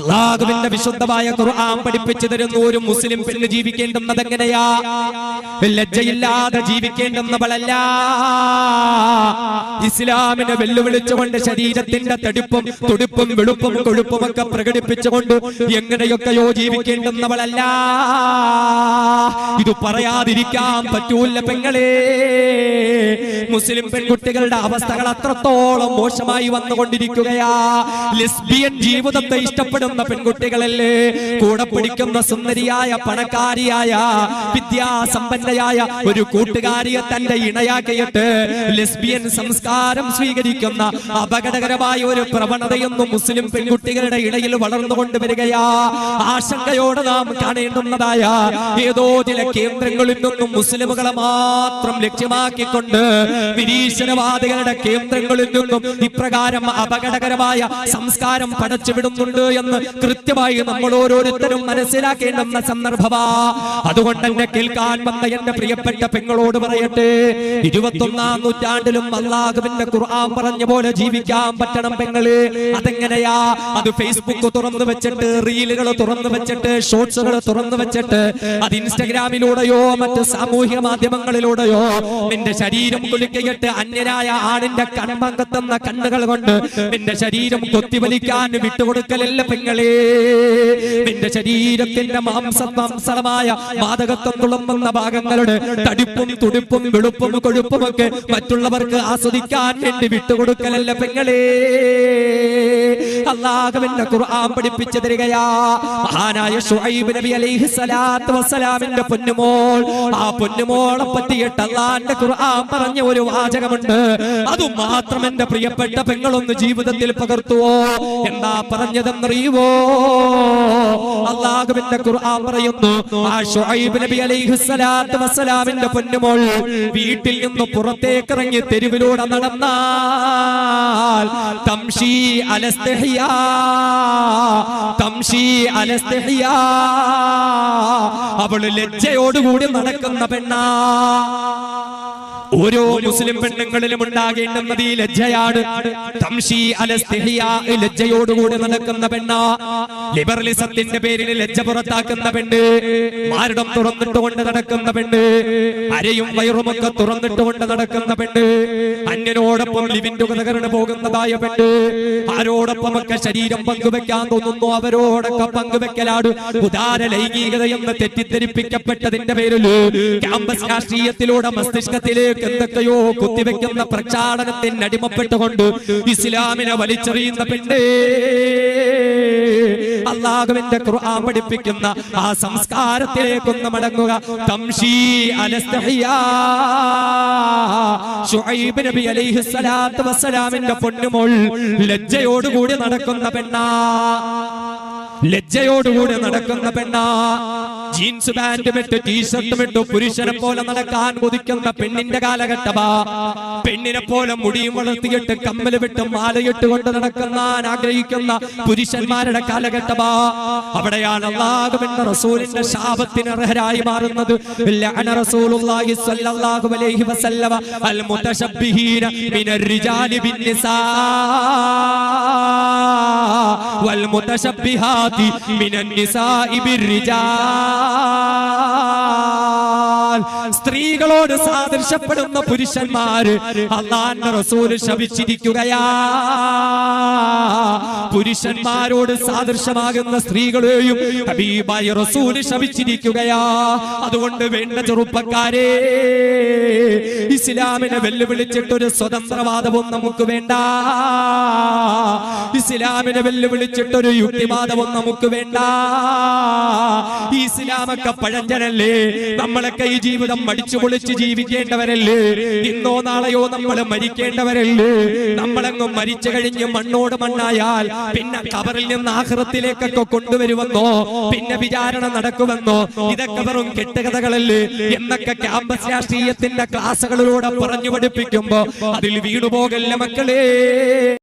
അള്ളാഹുവിന്റെ വിശുദ്ധമായ ഖുർആൻ പഠിപ്പിച്ചു തരുന്ന ഒരു മുസ്ലിം പെണ്ണ് ജീവിക്കേണ്ടുന്നത് എങ്ങനെയാ? ലജ്ജയില്ലാതെ ജീവിക്കേണ്ടുന്നവളല്ല. ഇസ്ലാമിനെ വെല്ലുവിളിച്ചുകൊണ്ട് ശരീരത്തിന്റെ തടിപ്പും തുടിപ്പും വെളുപ്പും കൊഴുപ്പും ഒക്കെ പ്രകടിപ്പിച്ചുകൊണ്ട് എങ്ങനെയൊക്കെയോ ജീവിക്കേണ്ടുന്നവളല്ല. ഇത് പറയാതിരിക്കാൻ പറ്റൂല പെങ്ങളെ. മുസ്ലിം പെൺകുട്ടികളുടെ അവസ്ഥകൾ അത്രത്തോളം മോശമായി വന്നുകൊണ്ടിരിക്കുകയാ. ലെസ്ബിയൻ ജീവിതത്തെ ഇഷ്ടപ്പെടുന്ന പെൺകുട്ടികളല്ലേ? കൂടെ പിടിക്കുന്ന സുന്ദരിയായ പണക്കാരിയായ വിദ്യാസമ്പന്നയായ ഒരു കൂട്ടുകാരിയെ തന്റെ ഇണയാക്കിയിട്ട് ലെസ്ബിയൻ സംസ്കാരം സ്വീകരിക്കുന്ന അപകടകരമായ ഒരു പ്രവണതയൊന്നും മുസ്ലിം പെൺകുട്ടികളുടെ ഇടയിൽ വളർന്നുകൊണ്ട് വരികയാ. ആശങ്കയോടെ നാം കാണേണ്ടുന്നതായ ഏതോ ചില കേന്ദ്രങ്ങളിൽ നിന്നും മുസ്ലിമുകളെ മാത്രം ലക്ഷ്യമാക്കിക്കൊണ്ട് നിരീശ്വരവാദികളുടെ കേന്ദ്രങ്ങളിൽ നിന്നും ഇപ്രകാരം അപകടകരമായ സംസ്കാരം പടച്ചുവിടുന്നുണ്ട് എന്ന് കൃത്യമായി നമ്മൾ ഓരോരുത്തരും മനസ്സിലാക്കേണ്ടുന്ന സന്ദർഭമാ. അതുകൊണ്ട് എന്നെ കേൾക്കാൻ വന്ന എന്റെ പ്രിയപ്പെട്ട പെങ്ങളോട് പറയട്ടെ. ഇരുപത്തൊന്നാം നൂറ്റാണ്ടിലും അള്ളാഹുവിന്റെ ഖുർആൻ പറഞ്ഞ പോലെ ജീവിക്കാൻ പറ്റണം പെങ്ങൾ. അതെങ്ങനെയാ? അത് ഫേസ്ബുക്ക് തുറന്നു വെച്ചിട്ട് റീലുകൾ തുറന്നു വെച്ചിട്ട് ഷോർട്സുകൾ തുറന്നു വെച്ചിട്ട് അത് ഇൻസ്റ്റഗ്രാമിലൂടെയോ മറ്റ് സാമൂഹ്യ മാധ്യമങ്ങളിലൂടെയോ നിന്റെ ശരീരം കുലുക്കയിട്ട് അന്യനായ ആണിന്റെ കൺമങ്കത്തുന്ന കണ്ണുകൾ കൊണ്ട് നിന്റെ ശരീരം കൊത്തിവലിക്കാൻ വിട്ടുകൊടുക്കലല്ല പെങ്ങളെ നിന്റെ ശരീരത്തിന്റെ മാംസമാംസമായ മാതകത്വം തുളമ്പുന്ന ഭാഗങ്ങളുടെ തടിപ്പും തുടിപ്പും വെളുപ്പും കൊഴുപ്പും ഒക്കെ മറ്റുള്ളവർക്ക് ആസ്വദിക്കാൻ വേണ്ടി വിട്ടുകൊടുക്കലല്ല പെങ്ങളെ? അള്ളാഹുവിന്റെ ഖുർആൻ പഠിപ്പിച്ചു തരികയാ. മഹാനായ ഷുഐബ് നബി അലൈഹി സ്വലാത്തു വസ്സലാമിന്റെ പൊന്നുമോൾ. ആ പൊന്നുമോളെ പറ്റിയിട്ട് ഖുർആൻ പറഞ്ഞ ഒരു വാചകമുണ്ട്. മാത്രം പ്രിയപ്പെട്ട പെങ്ങളൊന്ന് ജീവിതത്തിൽ പകർത്തുവോ? എന്താ പറഞ്ഞതെന്നറിയുവോ അള്ളാഹുവിന്റെ ഖുർആൻ പറയുന്നു ആ ഷുഐബ് നബി അലൈഹി സ്വലാത്തു വസ്സലാമിന്റെ പൊന്നുമോൾ വീട്ടിൽ നിന്ന് പുറത്തേക്ക് ഇറങ്ങി തെരുവിലൂടെ നടന്നാൽ തംഷി അലസ്തഹിയ തംഷി അലസ്തഹിയ. അവൾ ലജ്ജയോടുകൂടി നടക്കുന്ന പെണ്ണാ. ഓരോ മുസ്ലിം പെണ്ണുങ്ങളിലും ഉണ്ടാകേണ്ടുന്നത് ഈ ലജ്ജയാണ്. ലജ്ജയോടുകൂടി നടക്കുന്ന പെണ്ണ. ലിബറലിസത്തിന്റെ പേരിൽ ലജ്ജ പുറത്താക്കുന്ന പെണ്ണ് മാരടം തുറന്നിട്ടുകൊണ്ട് നടക്കുന്ന പെണ്ണ് അരയും വയറുമൊക്കെ തുറന്നിട്ടുകൊണ്ട് നടക്കുന്ന പെണ്ണ് അന്യനോടൊപ്പം ലിവിന്റെ ഉപകരണ പോകുന്നതായ പെണ്ണ് ആരോടൊപ്പമൊക്കെ ശരീരം പങ്കുവെക്കാൻ തോന്നുന്നു അവരോടൊക്കെ പങ്കുവെക്കലാണ്. ഉദാര ലൈംഗികത എന്ന് തെറ്റിദ്ധരിപ്പിക്കപ്പെട്ടതിന്റെ പേരിൽ ക്യാമ്പസ് രാഷ്ട്രീയത്തിലൂടെ മസ്തിഷ്കത്തിലേക്ക് എന്തൊക്കെയോ കുത്തിവെക്കുന്ന പ്രചാരണത്തിന് അടിമപ്പെട്ടുകൊണ്ട് ഇസ്ലാമിനെ വലിച്ചെറിയുന്ന പെണ്ണേ. അള്ളാഹുവിന്റെ ഖുർആൻ പഠിപ്പിക്കുന്ന ആ സംസ്കാരത്തിലേക്കൊന്ന് മടങ്ങുക. നബി പൊന്നുമോൾ ലജ്ജയോടുകൂടി നടക്കുന്ന പെണ്ണാ. ലജ്ജയോടുകൂടി നടക്കുന്ന പെണ്ണാ. ജീൻസ് പാന്റും ഇട്ട് ടീഷർട്ടും ഇട്ട് പുരുഷനെ പോലെ നടക്കാൻ കൊതിക്കുന്ന പെണ്ണിന്റെ കാലഘട്ടമാ. പെണ്ണിനെ പോലെ മുടിയും വളർത്തിയിട്ട് കമ്മൽ വിട്ട് മാലയിട്ട് കൊണ്ട് നടക്കുന്നാൻ ആഗ്രഹിക്കുന്ന പുരുഷന്മാരുടെ കാലഘട്ടമാ. അവിടെയാണ് അള്ളാഹുവിന്റെ റസൂലിന്റെ ശാപത്തിന് അർഹരായി മാറുന്നത്. അൽ മുതശബ്ബിഹീന മിനർ റിജാലി ബിന്നിസാ മിനൻ നിസാഇ ബിർരിജാൽ സ്ത്രീകളോട് സാദൃശ്യപ്പെടുന്ന പുരുഷന്മാര് അള്ളാന്റെ റസൂൽ ശപിച്ചിരിക്കുകയാ. പുരുഷന്മാരോട് സാദൃശ്യമാകുന്ന സ്ത്രീകളെയും ഹബീബായ റസൂൽ ശപിച്ചിരിക്കുകയാ. അതുകൊണ്ട് വേണ്ട ചെറുപ്പക്കാരെ. ഇസ്ലാമിനെ വെല്ലുവിളിച്ചിട്ടൊരു സ്വതന്ത്രവാദവും നമുക്ക് വേണ്ട. ഇസ്ലാമിനെ വെല്ലുവിളിച്ചിട്ടൊരു യുക്തിവാദവും നമുക്ക് വേണ്ട. ഈ ഇസ്ലാമൊക്കെ പഴഞ്ചനല്ലേ? നമ്മളൊക്കെ ഈ ജീവിതം മടിച്ചു പൊളിച്ച് ജീവിക്കേണ്ടവരല്ലേ? ഇന്നോ നാളെയോ നമ്മൾ മരിക്കേണ്ടവരല്ലേ? നമ്മളെങ്ങും മരിച്ചു കഴിഞ്ഞ് മണ്ണോട് മണ്ണായാൽ പിന്നെ കബറിൽ നിന്ന് ആഹ്റത്തിലേക്കൊക്കെ കൊണ്ടുവരുമെന്നോ? പിന്നെ വിചാരണ നടക്കുമെന്നോ? ഇതൊക്കെ വെറും കെട്ടുകഥകളല്ലേ? എന്നൊക്കെ ക്യാമ്പസ് രാഷ്ട്രീയത്തിന്റെ ക്ലാസ്സുകളിലൂടെ പറഞ്ഞു പഠിപ്പിക്കുമ്പോ അതിൽ വീണുപോകല്ല മക്കളെ.